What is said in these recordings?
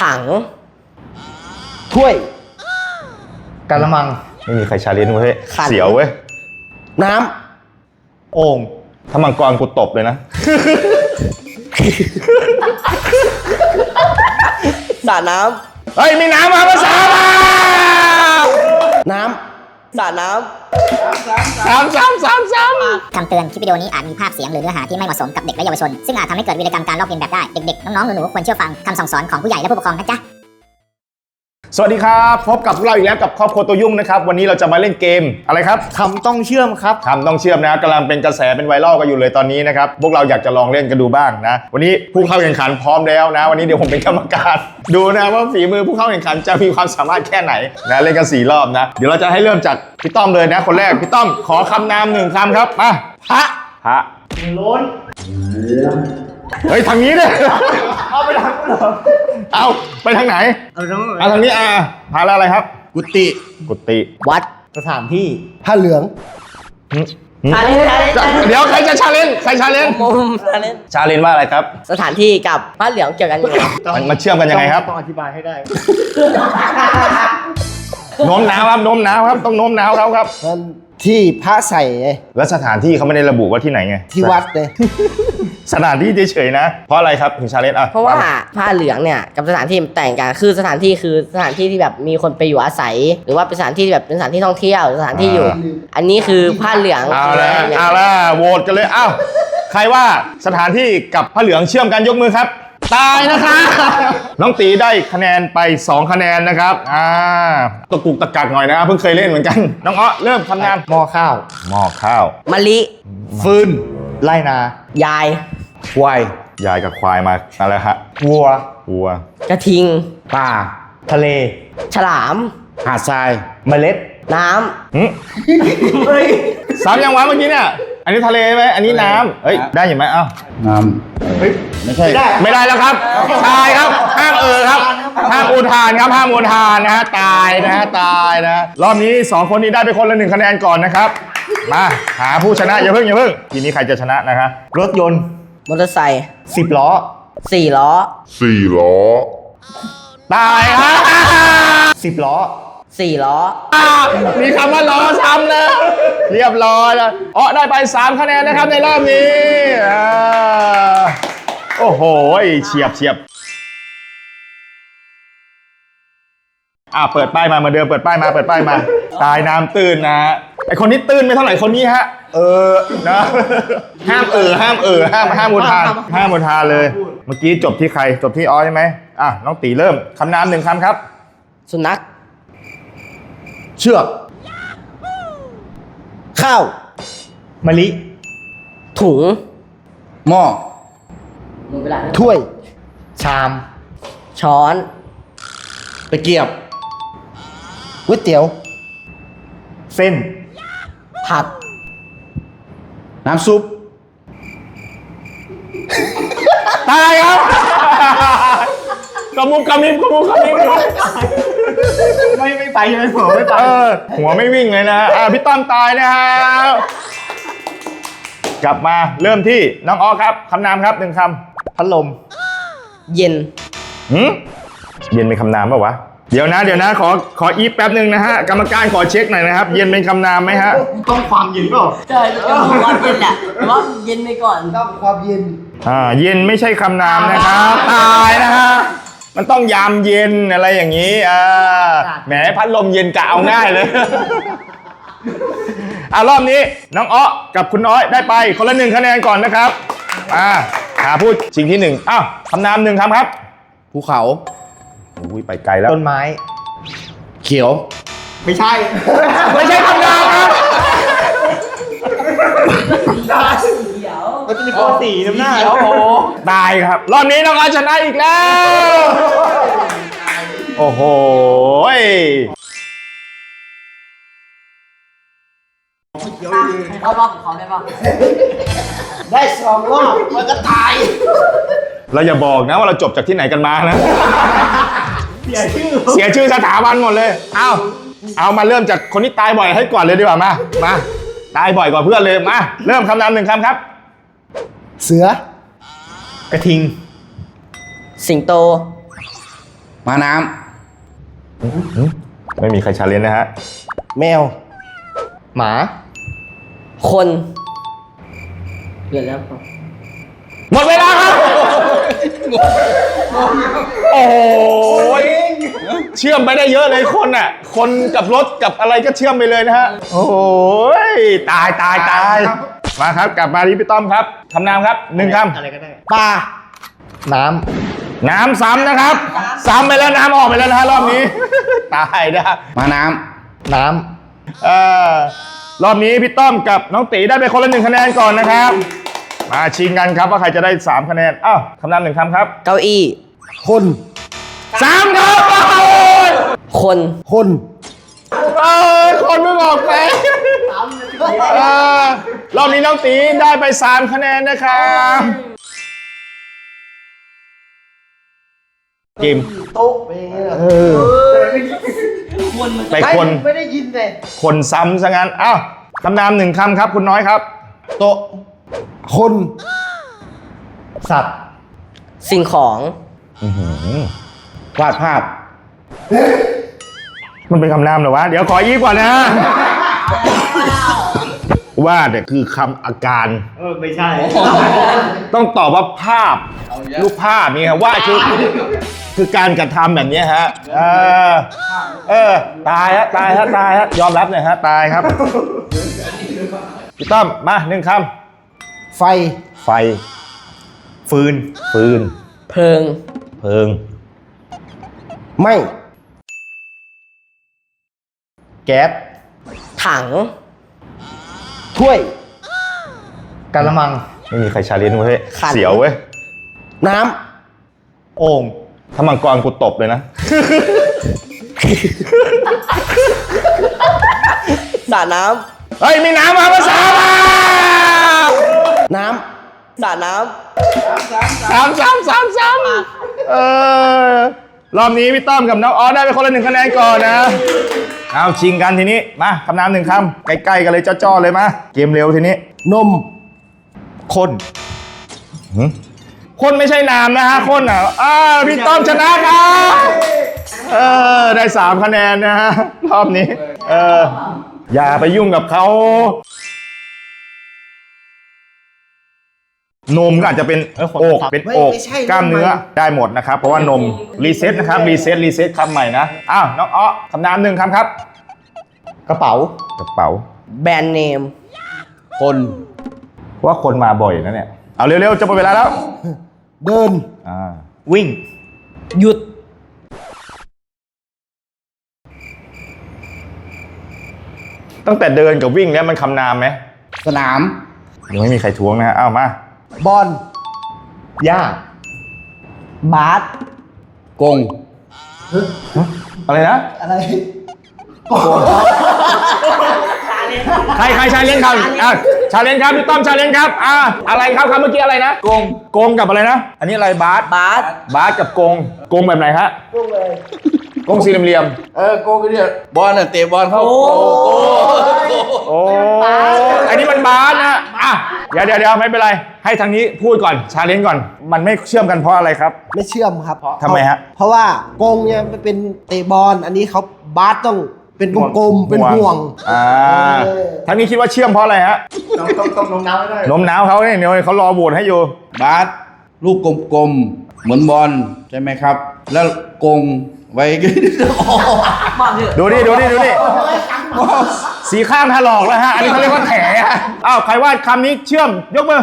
ถัง ถ้วยกะละมัง ไม่มีใครชาเลนจ์เว้ย ขัน เสียวเว้ย น้ำโอ่งถ้ามังกรกูตบเลยนะสระน้เฮ้ย มีน้ำมาภาษามาน้ำ สระน้สามสามสามสามคำเตือน คลิปวิดีโอนี้อาจมีภาพเสียงหรือเนื้อหาที่ไม่เหมาะสมกับเด็กและเยาวชน ซึ่งอาจทำให้เกิดวีรกรรมการลอกเลียนแบบได้ เด็กๆ น้องๆ หนูๆ ควรเชื่อฟังคำสั่งสอนของผู้ใหญ่และผู้ปกครองนะจ๊ะ สวัสดีครับ พบกับพวกเราอีกแล้วกับครอบครัวตัวยุ่งนะครับ วันนี้เราจะมาเล่นเกมอะไรครับำคำต้องเชื่อมครับ คำต้องเชื่อมนะกำลังเป็นกระแสเป็นไวรัลกันอยู่เลยตอนนี้นะครับ พวกเราอยากจะลองเล่นกันดูบ้างนะ วันนี้ผู้เข้าแข่งขันพร้อมแล้วนะ วันนี้เดี๋ยวผมเป็นกรรมการ ดูนะว่าฝีมือผู้เข้าแข่งขันจะมีความสามารถแค่ไหนนะเล่นกันสี่รอบนะ เดี๋ยวเราจะให้เริ่มจากพี่ต้อมเลยนะคนแรกพี่ต้อมขอคำนามหนึ่งคำครับมาพระพระล้น เฮ้ยทางนี้เลยเอาไปทางนู้นเหรอเอาไปทางไหนเอาทั้งเอาทางนี้อะพาแล้วอะไรครับ กุฏิกุฏิำวัดสถานที่ผ้าเหลืองหึหึชาเลนชาเลนจะเดี๋ยวใครจะชาเลนจ์ใครชาเลนจ์มุมชาเลนชาเลนจ์ว่าอะไรครับสถานที่กับผ้าเหลืองเกี่ยวกันยังไงมันมาเชื่อมกันยังไงครับต้องอธิบายให้ได้ โน้มน้าวครับโน้มน้าวครับต้องโน้มน้าวเขาครับมันที่พระใส่ไงแล้วสถานที่เขาไม่ได้ระบุว่าที่ไหนไงที่วัดเลย สถานที่เฉยๆนะ เพราะอะไรครับถึงชาเลนจ์อะเพราะว่าผ้าเหลืองเนี่ยกับสถานที่มันแต่งกันคือสถานที่คือสถานที่ที่แบบมีคนไปอยู่อาศัย หรือว่าเป็นสถานที่ที่แบบเป็นสถานที่ท่องเที่ยวหรือสถานที่อยู่ อันนี้คือผ้าเหลืองเอาละคือเอาละโหวตกันเลยเอ้าใครว่าสถานที่กับพระเหลืองเชื่อมกันยกมือครับตายนะครับน้องตีได้คะแนนไป 2 คะแนนนะครับ อ่าตะกุกตะกักหน่อยนะเพิ่งเคยเล่นเหมือนกัน น้องอ้อเริ่มคำนามหม้อข้าวหม้อข้าวมะลิ ฟืนไร่นา ยาย ควายยายกับควายมาอะไรฮะวัว วัว กระทิง ป่า ทะเล ฉลาม หาดทราย เมล็ด น้หึสามยังวะเมื่อกี้เนี่ย อันนี้ทะเลไหมอันนี้น้ำเฮ้ย ได้อยู่ไหมเอ้า น้ำไม่ใช่ ไม่ได้แล้วครับ ตายครับ ห้ามเออครับ ห้ามอุทานครับ ห้ามอุทานนะฮะ ตายนะฮะ ตายนะฮะรอบนี้สองคนนี้ได้ไปคนละหนึ่งคะแนนก่อนนะครับ มา หาผู้ชนะอย่าเพิ่งอย่าเพิ่ง ทีนี้ใครจะชนะนะครับ รถยนต์ำ มอเตอร์ไซค์สิบล้อสี่ล้อสี่ล้อตายครับสิบล้อสี่ล้อมีคำว่าล้อซ้ำนะเรียบร้อยแล้วอ๋อได้ไป 3 คะแนนนะครับในรอบนี้อ่าโอ้โหเฉียบเฉียบอ่าเปิดป้ายมาเหมือนเดิมเปิดป้ายมาเปิดป้ายมา ตายน้ำตื้นนะฮะ ไอคนนี้ตื้นไม่เท่าไหร่คนนี้ฮะ เออนะห้ามเออห้ามเออห้ามห้ามอุทานห้ามอุทานเลย เมื่อกี้จบที่ใครจบที่อ้อยใช่ไหมอะน้องตีเริ่มคำนามหนึ่งคำครับ สุนัขเชือก ข้าวมะลิ ถุง หม้อถ้วย ชาม ช้อน ตะเกียบก๋วยเตี๋ยว เส้น ผักน้ำซุป ตายครับกระมุกกระมิบกระมุกกระมิบไม่ไม่ไปใช่ไหมผมไม่ไปเออหัวไม่วิ่งเลยนะอะพี่ต้อมตายนะครับกลับมาเริ่มที่น้องออครับคำนามครับหนึ่งคพัดลม เย็นำหืมเย็นเป็นคำนามป่าวะเดี๋ยวนะเดี๋ยวนะขอขออีฟแป๊บหนึ่งนะฮะกรรมการขอเช็คหน่อยนะครับ เย็นเป็นคำนามไหมฮะ ต้องความเย็นเปล่าใช่ก่อนเย็นแหละว่าเย็นไปก่อนต้องความเย็นอ่าเย็นไม่ใช่คำนามนะครับตายนะฮะมันต้องยามเย็นอะไรอย่างนี้อ่าแหมพัดลมเย็นกะเอาง่ายเลยอ่ารอบนี้น้องอ้อกับคุณน้อยได้ไปคนละหนึ่งคะแนนก่อนนะครับอ่าหาพูดชิงที่หนึ่งอ้าวคำนามหนึ่งคำครับภูเขา อุ้ยไปไกลแล้วต้นไม้ เขียว ไม่ใช่ ไม่ใช่คำนามครับมันจะมีข้อสีน้ำหน้าตายครับ รอบนี้น้องอ้อชนะอีกแล้ว โอ้โหเขารอบของเขาได้ป่ะได้สองรอบมันก็ตาย เราอย่าบอกนะว่าเราจบจากที่ไหนกันมานะ เสียชื่อเสียชื่อสถาบันหมดเลย เอาเอามาเริ่มจากคนที่ตายบ่อยให้ก่อนเลยดีกว่ามา มา ตายบ่อยกว่าเพื่อนเลย มา เริ่มคำนามหนึ่งคำครับ เสือ กระทิง สิงโต มาน้ไม่มีใครชาเลนจ์นะฮะ แมว หมา คนเกิดแล้วหมดเวลา ครับโอ้ยเชื่อมไปได้เยอะเลยคนอะ คนกับรถกับอะไรก็เชื่อมไปเลยนะฮะ โอ้ยตายตายตายมาครับกลับมาที่พี่ต้อมครับคำนามครับหนึ่งคอะไรก็ได้ปลาำน้ำน้ำซ้ำนะครับซ้ำไปแล้วน้ำออกไปแล้วนะฮะรอบนี้ ตายนะำมาน้น้ำเอ่อรอบนี้พี่ต้อมกับน้องตีได้ไปคนละหนึ่งคะแนนก่อนนะครับ มาชิงกันครับว่าใครจะได้สามคะแนน อ้าวคำนามหนึ่งคำครับ เก้าอี้ คนสามครับโอ้ยคนคนเอ้ยคนไม่บอกไปเออรอบนี้น้องตีได้ไป 3 คะแนนนะครับกิมโต๊ะไปอย่างเงี้ยเหรอไปคน ไม่ได้ยินเลยคนซ้ำซะงั้น อ้าวคำนามหนึ่งคำครับ คุณน้อยครับ โต๊ะ คน สัตว์สิ่งของำวาดภาพ มันเป็นคำนามเหรอวะ เดี๋ยวขออีกก่อนนะว่าเนี่ยคือคำอาการ เออไม่ใช่ ต้องตอบว่าภาพ รูปภาพนี่ครับว่าดคือคือการกระทำแบบเนี้ยฮะ เออ เออ ตายฮะตายฮะตายฮะยอมรับเลยฮะตายครับพี่ต้อมมาหนึ่งค ไฟำไฟ ฟืน ฟืน เพลิง เพลิง ไม่ แก๊ส ถัง ถ้วย กะละมัง ไม่มีใครชาเลนจ์เว้ย ขัน เสียวเว้ย น้โอ่งถ้ามังกรกูตบเลยนะ สระน้เฮ้ย มีน้ำมาภาษามาำ น้ำสระน้สามสามสามสามเออรอบนี้พี่ต้อมกับน้องออสได้ไปคนละหนึ่งคะแนนก่อนนะ เอาชิงกันทีนี้ มาคำนามหนึ่งคำใกล้ๆกันเลยจ้อๆเลยมา เกมเร็วทีนี้ำนมคนหึคนไม่ใช่นามนะฮะ คนอะอ้าวพี่ต้อมชนะครับเออ ได้สามคะแนนนะฮะ รอบนี้ เออ อย่าไปยุ่งกับเขา นมก็อาจจะเป็นอกเป็นอกไม่ใช่กล้ามเนื้อนมได้หมดนะครับ เพราะว่านมรีเซ็ตนะครับรีเซ็ตรีเซ็ตคำใหม่นะอ้าวน้องอ้อคำนามหนึ่งคำครับกระเป๋ากระเป๋าำแบรนด์เนม คนว่าคนมาบ่อยนะเนี่ย เอาเร็วๆ จะหมดเวลาแล้ว เดินอ่าวิ่ง หยุด ตั้งแต่เดินกับวิ่งเนี่ยมันคำนามไหมสนาม ยังไม่มีใครทวงนะฮะอ้าวมา บอลย่าบาสกงอะไรนะ อะไรใครใครชาเลนจ์ครับอะชาเลนจ์ครับพี่ต้อมชาเลนจ์ครับอ่าอะไรครับคำเมื่อกี้อะไรนะโกงโกงกับอะไรนะ อันนี้อะไรบาสบาสบาสกับโกงโกงแบบไหนฮะพวกเลยโกงสี่เหลี่ยมเออโกงก็เนี่ยบอลน่ะเตะบอลเข้าโกโกๆโอ้อันนี้มันบาสนะ อะเดี๋ยวเดี๋ยวเดี๋ยวไม่เป็นไร ให้ทางนี้พูดก่อนชาเลนจ์ก่อน มันไม่เชื่อมกันเพราะอะไรครับ ไม่เชื่อมครับทำไมฮะ เพราะว่ากงเนี่ยมันเป็นเตะบอลอันนี้เขาบาสต้องเป็นกลมๆเป็นห่วงอ่าเออทางนี้คิดว่าเชื่อมเพราะอะไรฮะต้องต้องต้องน้ำน้ำให้ได้โน้มน้าวเขาเนี่ยเดี๋ยวเขารอโหวตให้อยู่บาสลูกกลมๆเหมือนบอลใช่ไหมครับ แล้วกงไว้ ดูดิดูดิดูดิ สีข้างถลอกแล้วฮะ อันนี้เขาเรียกว่าแผลฮะอ้าวใครว่าคำนี้เชื่อมยกมือ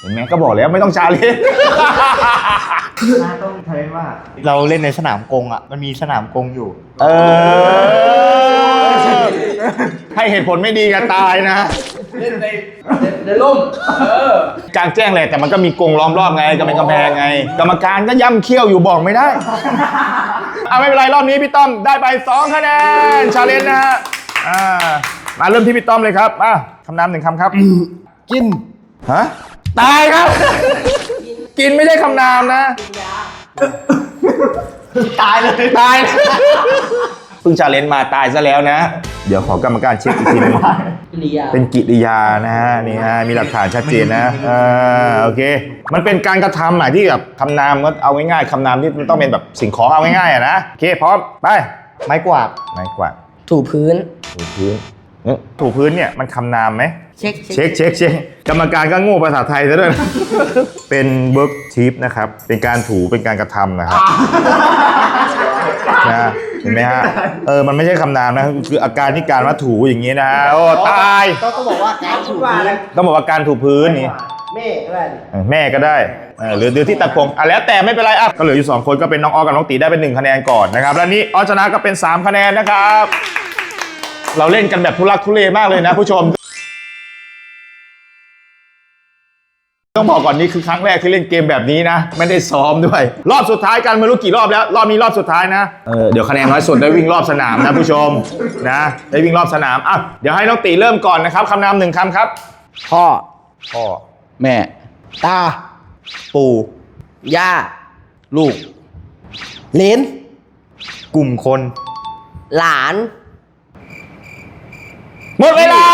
เห็นไหมก็บอกแล้วไม่ต้องชาเลนจ์เราเล่นในสนามกงอะ มันมีสนามกงอยู่ เออ ให้เหตุผลไม่ดีกันตายนะ เล่นในในร่มกลางแจ้งแหละแต่มันก็มีกรงล้อมรอบไงก็เป็นกำแพงไง กรรมการก็ย่ำเขี้ยวอยู่บอกไม่ได้ เอาไม่เป็นไรรอบนี้พี่ต้อมได้ไป 2 คะแนนชาเลนจ์นะฮะ อ่ามาเริ่มที่พี่ต้อมเลยครับมาคำนามหนึ่งคำครับ กิน ฮะ ตายครับ กินไม่ใช่คำนามนะ ตายเลย ตาย เพิ่งชาเลนจ์มาตายซะแล้วนะ เดี๋ยวขอกรรมการเช็คอีกทีหนึงกิริยา เป็นกิริยานะฮะนี่ฮะมีหลักฐานชัดเจนนะอ่าโอเค มันเป็นการกระทำอะที่แบบคำนามก็เอาง่ายๆคำนามที่มันต้องเป็นแบบสิ่งของเอาง่ายๆอะนะ โอเคพร้อมไป ไม้กวาด ไม้กวาด ถูพื้น ถูพื้นเอ๊ะถูพื้นเนี่ยมันคำนามไหม เช็คเช็คเช็คเช็คกรรมการก็โง่ภาษาไทยซะด้วยนะ เป็นเวิร์กชีฟนะครับ เป็นการถูเป็นการกระทำนะครับนะเห็นไหมฮะเออมันไม่ใช่คำนามนะคืออาการที่การว่าถูอย่างนี้นะฮะโอ้ตายต้องต้องบอกว่าการถูกพื้นต้องบอกว่าการถูพื้นนี่แม่ก็ได้เออแม่ก็ได้เออหรือหรือที่ตะกงอะแล้วแต่ไม่เป็นไรอะก็เหลืออยู่สองคนก็เป็นน้องออกับน้องตีได้เป็นหนึ่งคะแนนก่อนนะครับแล้วนี้ออชนะก็เป็นสามคะแนนนะครับ เราเล่นกันแบบทุลักทุเลมากเลยนะผู้ชม ต้องบอกก่อนนี่คือครั้งแรกที่เล่นเกมแบบนี้นะ ไม่ได้ซ้อมด้วย รอบสุดท้ายกันไม่รู้กี่รอบแล้ว รอบนี้รอบสุดท้ายนะเออเดี๋ยวคะแนนน้อยสุดได้วิ่งรอบสนามนะผู้ชมนะได้วิ่งรอบสนามอะเดี๋ยวให้น้องตีเริ่มก่อนนะครับคำนามหนึ่งคำครับ พ่อพ่อแม่ ตา ปู่ย่า ลูก เลนกลุ่มคน หลาน หมดเวลา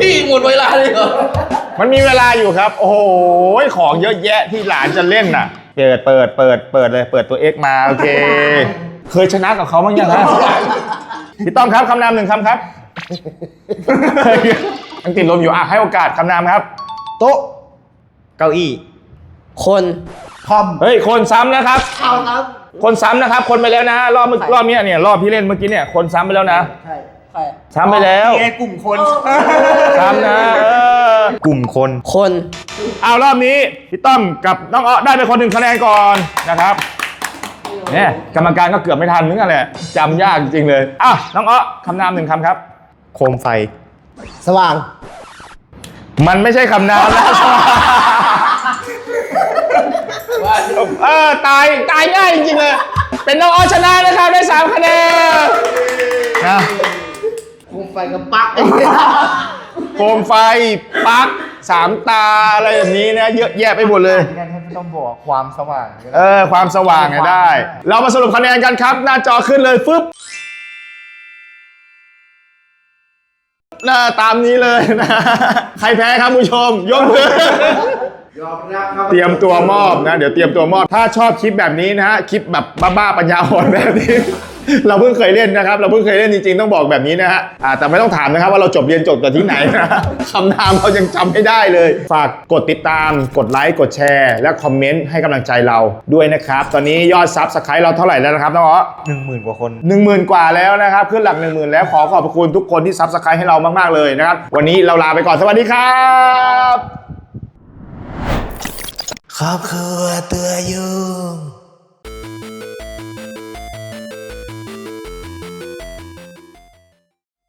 พี่หมดเวลาเลยเหรอ มันมีเวลาอยู่ครับ โอ้โหของเยอะแยะที่หลานจะเล่นน่ะ เปิดเปิดเปิดเปิดเลย เปิดตัว X มาโอเค เคยชนะกับเขาบ้างยังฮะพี่ต้อมครับคำนามหนึ่งคำครับ ยังติดลมอยู่อะให้โอกาสคำนามครับ โต๊ะ เก้าอี้ คนคอมเฮ้ย คนซ้ำนะครับ คนซ้ำนะครับ คนไปแล้วนะ รอบเมื่อรอบเนี้ยเนี่ยรอบที่เล่นเมื่อกี้เนี่ยคนซ้ำไปแล้วนะ ใช่ใช่ซ้ำไปแล้วนี่ไงกลุ่มคน ซ้ำนะเออกลุ่มคน คนเอารอบนี้พี่ต้อมกับน้องอ้อได้ไปคนหนึ่งคะแนนก่อนนะครับเนี่ยกรรมการก็เกือบไม่ทันเหมือนกันแหละจำยากจริงๆเลยอ้าวน้องอ้อคำนามหนึ่งคำครับ โคมไฟ สว่าง มันไม่ใช่คำนามนะเออตายตายง่ายจริงๆเลย เป็นน้องอ้อชนะนะครับได้สามคะแนนนะคุมไฟกับปลั๊กโคมไฟปลั๊กสามตาอะไรแบบนี้นะเยอะแยะไปหมดเลย งั้นไม่ต้องบอกความสว่างเออ ความสว่างเนี่ยได้ เรามาสรุปคะแนนกันครับ หน้าจอขึ้นเลยฟึบ หน้าตามนี้เลยนะ ใครแพ้ครับผู้ชม ยกมือ เตรียมตัวมอบนะ เดี๋ยวเตรียมตัวมอบ ถ้าชอบคลิปแบบนี้นะฮะ คลิปแบบบ้าๆปัญญาอ่อนแบบนี้ เราเพิ่งเคยเล่นนะครับ เราเพิ่งเคยเล่นจริงๆต้องบอกแบบนี้นะฮะอ่าแต่ไม่ต้องถามนะครับว่าเราจบเรียนจบจากที่ไหนนะคำนามเรายังจำไม่ได้เลย ฝากกดติดตาม กดไลค์กดแชร์ และคอมเมนต์ให้กำลังใจเราด้วยนะครับ ตอนนี้ยอดซับสไครต์เราเท่าไหร่แล้วนะครับน้องอ๋อหนึ่งหมื่นกว่าคนหนึ่งหมื่นกว่าแล้วนะครับขึ้นหลักหนึ่งหมื่นแล้วขอขอบพระคุณทุกคนที่ซับสไครต์ให้เรามากๆเลยนะครับวันนี้เราลาไปก่อนสวัสดีครับครอบครัวตัวอยู่